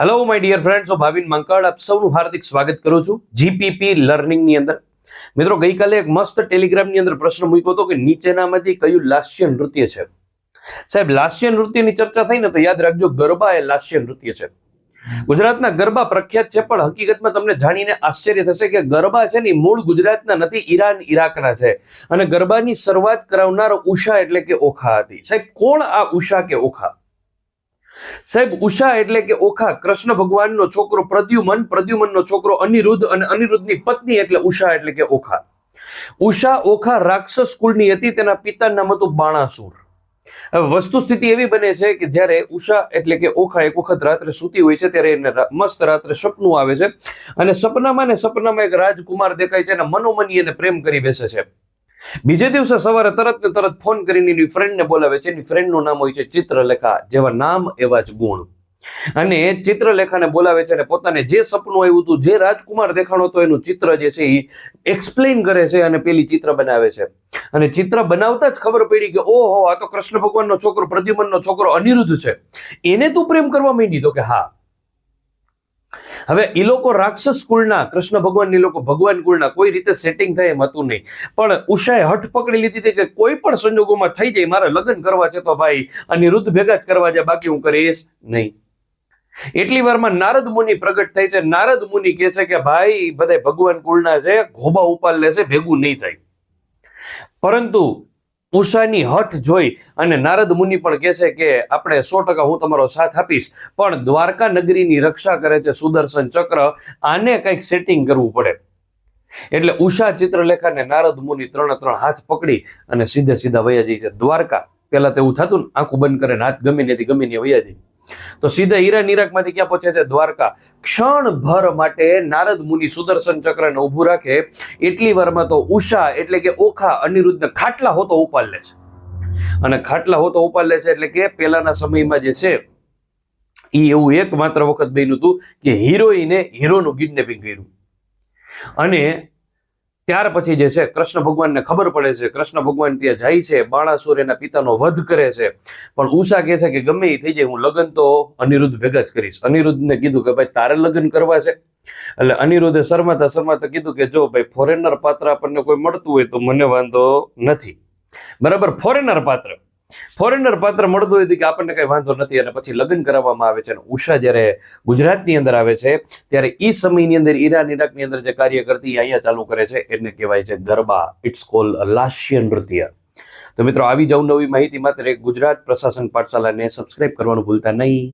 Hello my dear friends હું ભાવિન મંકાળ આપ સૌનું હાર્દિક સ્વાગત કરું છું જીપીપી લર્નિંગની અંદર. મિત્રો, ગઈકાલે એક મસ્ત ટેલિગ્રામની અંદર પ્રશ્ન મૂક્યો હતો કે નીચેનામાંથી કયું લાસ્ય નૃત્ય છે? સાહેબ, લાસ્ય નૃત્યની ચર્ચા થઈ ને તો યાદ રાખજો, ગરબા એ લાસ્ય નૃત્ય છે. ગુજરાતના ગરબા પ્રખ્યાત છે, પણ હકીકતમાં તમને જાણીને આશ્ચર્ય થશે કે ગરબા છે ને મૂળ ગુજરાતના નથી, ઈરાન, ઈરાકના છે. અને ગરબાની શરૂઆત કરાવનાર ઉષા એટલે કે ઓખા હતી. સાહેબ, કોણ આ ઉષા કે ઓખા? સાહેબ, ઉષા એટલે કે ઓખા, કૃષ્ણ ભગવાનનો છોકરો પ્રદ્યુમન, પ્રદ્યુમનનો છોકરો અનિરુદ્ધ અને અનિરુદ્ધની પત્ની એટલે ઉષા એટલે કે ઓખા. ઉષા ઓખા રાક્ષસ કુળની હતી, તેના પિતાનું નામ હતું બાણાસુર. વસ્તુ સ્થિતિ એવી બને છે કે જ્યારે ઉષા એટલે કે ઓખા એક વખત રાત્રે સૂતી હોય છે, ત્યારે એને મસ્ત રાત્રે સપનું આવે છે. અને સપનામાં ને સપનામાં એક રાજકુમાર દેખાય છે અને મનોમની એને પ્રેમ કરી બેસે છે. બીજે દિવસે સવારે તરત ને તરત ફોન કરીને એની ફ્રેન્ડને બોલાવે છે. એની ફ્રેન્ડનું નામ હોય છે ચિત્રલેખા, જેવા નામ એવા જ ગુણ. અને ચિત્રલેખાને બોલાવે છે અને પોતાને જે સપનું આવ્યું હતું, જે રાજકુમાર દેખાણો હતો, એનું ચિત્ર જે છે એ એક્સપ્લેન કરે છે અને પેલી ચિત્ર બનાવે છે. અને ચિત્ર બનાવતા જ ખબર પડી કે ઓહો, આ તો કૃષ્ણ ભગવાનનો છોકરો, પ્રદ્યુમનનો છોકરો અનિરુદ્ધ છે. એને તું પ્રેમ કરવા માંડી તો કે હા હવે એ લોકો રાક્ષસ કુળના, કૃષ્ણ ભગવાનની લોકો ભગવાન કુળના કોઈ રીતે સેટિંગ થાય એમ હતું નહીં. પણ ઉષાએ હઠ પકડી લીધી હતી કે કોઈ પણ સંજોગોમાં થઈ જાય, મારે લગ્ન કરવા છે તો ભાઈ અનિરુદ્ધ ભેગા જ કરવા જાય બાકી હું કરીશ નહીં. એટલી વારમાં નારદ મુનિ પ્રગટ થાય છે. નારદ મુનિ કહે છે કે ભાઈ બધા ભગવાન કુળના છે, ઘોબા ઉપાલ લેશે ભેગું નહીં થાય. પરંતુ ઉષાની હઠ જોઈ અને નારદ મુનિ પણ કહે છે કે આપણે સો ટકા હું તમારો સાથ આપીશ, પણ દ્વારકા નગરીની રક્ષા કરે છે સુદર્શન ચક્ર, આને કંઈક સેટિંગ કરવું પડે. એટલે ઉષા ચિત્રલેખા ને નારદ મુનિ ત્રણે ત્રણ હાથ પકડી અને સીધે સીધા વયા જાય છે દ્વારકા. પેલા તો એવું થતું ને, આંખું બંધ કરે હાથ ગમી નથી ગમે ત્યાં વયા જાય. તો સીધા હીરા નિરાકમાંથી ક્યાં પહોંચે છે? દ્વારકા. ક્ષણભર માટે નારદ મુનિ સુદર્શન ચક્રને ઊભું રાખે. એટલી વારમાં તો ઉષા એટલે કે ઓખા અનિરુદ્ધ ખાટલા હોતો ઉપાડ લે છે. અને ખાટલા હોતો ઉપાડ લે છે એટલે કે પેલાના સમયમાં જે છે એ એવું એકમાત્ર વખત બન્યું હતું કે હિરોઈને હીરોનું કિડનેપિંગ કર્યું. અને ત્યાર પછી જે છે, કૃષ્ણ ભગવાનને ખબર પડે છે. કૃષ્ણ ભગવાન ત્યાં જાય છે બાળાસુર એના પિતાનો વધ કરે છે. પણ ઉષા કહે છે કે ગમે એ થઈ જાય, હું લગ્ન તો અનિરુદ્ધ ભેગા જ કરીશ. અનિરુદ્ધને કીધું કે ભાઈ તારે લગ્ન કરવા છે. એટલે અનિરુદ્ધે શરમાતા શરમાતા કીધું કે જો ભાઈ ફોરેનર પાત્ર આપણને કોઈ મળતું હોય તો મને વાંધો નથી. બરાબર? ફોરેનર પાત્ર. ફોરેનર પાત્ર મળતું હોય કે આપણને કઈ વાંધો નથી અને પછી લગ્ન કરાવવામાં આવે છે અને ઉષા જ્યારે ગુજરાતની અંદર આવે છે, ત્યારે એ સમયની અંદર, ઈરાન, ઈરાકની અંદર જે કાર્ય કરતી અહીંયા ચાલુ કરે છે. એને કહેવાય છે ગરબા. ઇટ્સ કોલ લાસ્ય નૃત્ય તો મિત્રો, આવી જાવ નવી માહિતી માત્ર ગુજરાત પ્રશાસન પાઠશાલાને સબસ્ક્રાઇબ કરવાનું ભૂલતા નહીં.